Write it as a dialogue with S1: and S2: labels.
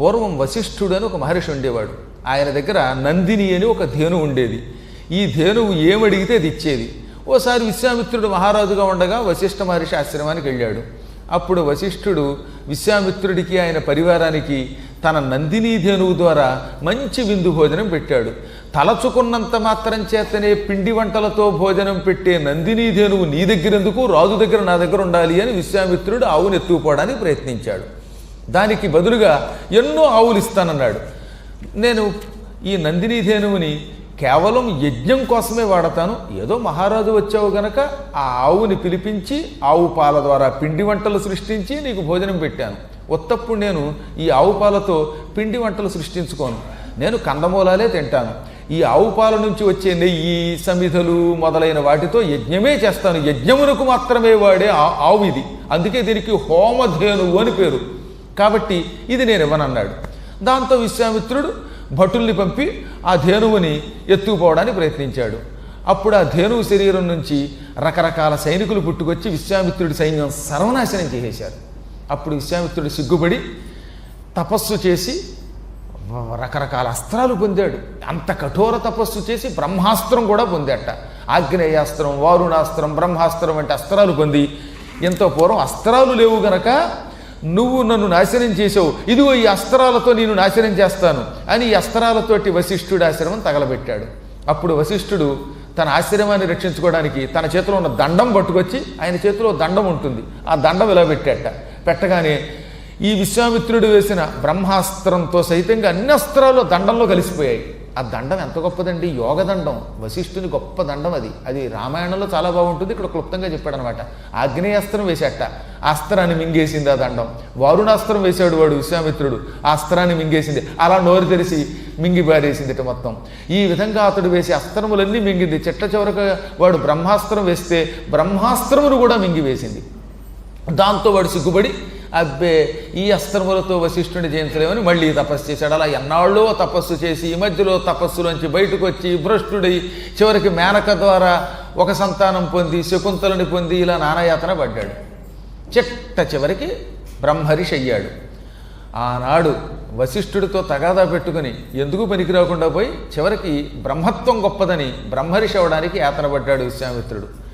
S1: పూర్వం వశిష్ఠుడు అని ఒక మహర్షి ఉండేవాడు. ఆయన దగ్గర నందిని అని ఒక ధేను ఉండేది. ఈ ధేనువు ఏమడిగితే అది ఇచ్చేది. ఓసారి విశ్వామిత్రుడు మహారాజుగా ఉండగా వశిష్ఠ మహర్షి ఆశ్రమానికి వెళ్ళాడు. అప్పుడు వశిష్ఠుడు విశ్వామిత్రుడికి ఆయన పరివారానికి తన నందినీ ధేనువు ద్వారా మంచి విందు భోజనం పెట్టాడు. తలచుకున్నంత మాత్రం చేతనే పిండి వంటలతో భోజనం పెట్టే నందినీ ధేనువు నీ దగ్గరెందుకు రాజు దగ్గర నా దగ్గర ఉండాలి అని విశ్వామిత్రుడు ఆవును ఎత్తుకుపోవడానికి ప్రయత్నించాడు. దానికి బదులుగా ఎన్నో ఆవులు ఇస్తానన్నాడు. నేను ఈ నందిని ధేనువుని కేవలం యజ్ఞం కోసమే వాడతాను. ఏదో మహారాజు వచ్చావు గనక ఆ ఆవుని పిలిపించి ఆవు పాల ద్వారా పిండి వంటలు సృష్టించి నీకు భోజనం పెట్టాను. ఉత్తప్పుడు నేను ఈ ఆవు పాలతో పిండి వంటలు సృష్టించుకోను. నేను కందమూలాలే తింటాను. ఈ ఆవు పాల నుంచి వచ్చే నెయ్యి సమిధలు మొదలైన వాటితో యజ్ఞమే చేస్తాను. యజ్ఞమునకు మాత్రమే వాడే ఆ- ఆవు ఇది. అందుకే దీనికి హోమధేనువు అని పేరు. కాబట్టి ఇది నేను ఇవ్వనన్నాడు దాంతో విశ్వామిత్రుడు భటుల్ని పంపి ఆ ధేనువుని ఎత్తుకుపోవడానికి ప్రయత్నించాడు. అప్పుడు ఆ ధేనువు శరీరం నుంచి రకరకాల సైనికులు పుట్టుకొచ్చి విశ్వామిత్రుడి సైన్యం సర్వనాశనం చేసేశారు. అప్పుడు విశ్వామిత్రుడు సిగ్గుపడి తపస్సు చేసి రకరకాల అస్త్రాలు పొందాడు. అంత కఠోర తపస్సు చేసి బ్రహ్మాస్త్రం కూడా పొందాట ఆగ్నేయాస్త్రం వారుణాస్త్రం బ్రహ్మాస్త్రం వంటి అస్త్రాలు పొంది ఎంతో పూర్వం అస్త్రాలు లేవు గనక నువ్వు నన్ను నాశనం చేసావు ఇదిగో ఈ అస్త్రాలతో నేను నాశనం చేస్తాను అని ఈ అస్త్రాలతోటి వశిష్ఠుడి ఆశ్రమం తగలబెట్టాడు. అప్పుడు వశిష్ఠుడు తన ఆశ్రమాన్ని రక్షించుకోవడానికి తన చేతిలో ఉన్న దండం పట్టుకొచ్చి ఆయన చేతిలో దండం ఉంటుంది. ఆ దండం ఇలా పెట్టాట. పెట్టగానే ఈ విశ్వామిత్రుడు వేసిన బ్రహ్మాస్త్రంతో సైతంగా అన్ని అస్త్రాలు దండంలో కలిసిపోయాయి. ఆ దండం ఎంత గొప్పదండి? యోగదండం వశిష్ఠుని గొప్ప దండం అది. అది రామాయణంలో చాలా బాగుంటుంది. ఇక్కడ క్లుప్తంగా చెప్పాడు అనమాట ఆగ్నేయాస్త్రం వేసేట. అస్త్రాన్ని మింగేసింది ఆ దండం. వారుణాస్త్రం వేశాడు వాడు విశ్వామిత్రుడు. ఆ అస్త్రాన్ని మింగేసింది. అలా నోరు తెరిచి మింగి పారేసింది ఇట మొత్తం. ఈ విధంగా అతడు వేసే అస్త్రములన్నీ మింగింది. చెట్ల చివరకు వాడు బ్రహ్మాస్త్రం వేస్తే బ్రహ్మాస్త్రమును కూడా మింగివేసింది దాంతో వాడు సిగ్గుపడి అబ్బే ఈ అస్త్రములతో వశిష్ఠుని జయించలేమని మళ్ళీ తపస్సు చేశాడు. అలా ఎన్నాళ్ళో తపస్సు చేసి ఈ మధ్యలో తపస్సులోంచి బయటకు వచ్చి భ్రష్టుడై చివరికి మేనక ద్వారా ఒక సంతానం పొంది శకుంతలని పొంది ఇలా నానాయాతన పడ్డాడు. చిట్ట చివరికి బ్రహ్మరిషి అయ్యాడు. ఆనాడు వశిష్ఠుడితో తగాదా పెట్టుకుని ఎందుకు పనికి రాకుండా పోయి చివరికి బ్రహ్మత్వం గొప్పదని బ్రహ్మరిషి అవడానికి యాతన పడ్డాడు విశ్వామిత్రుడు.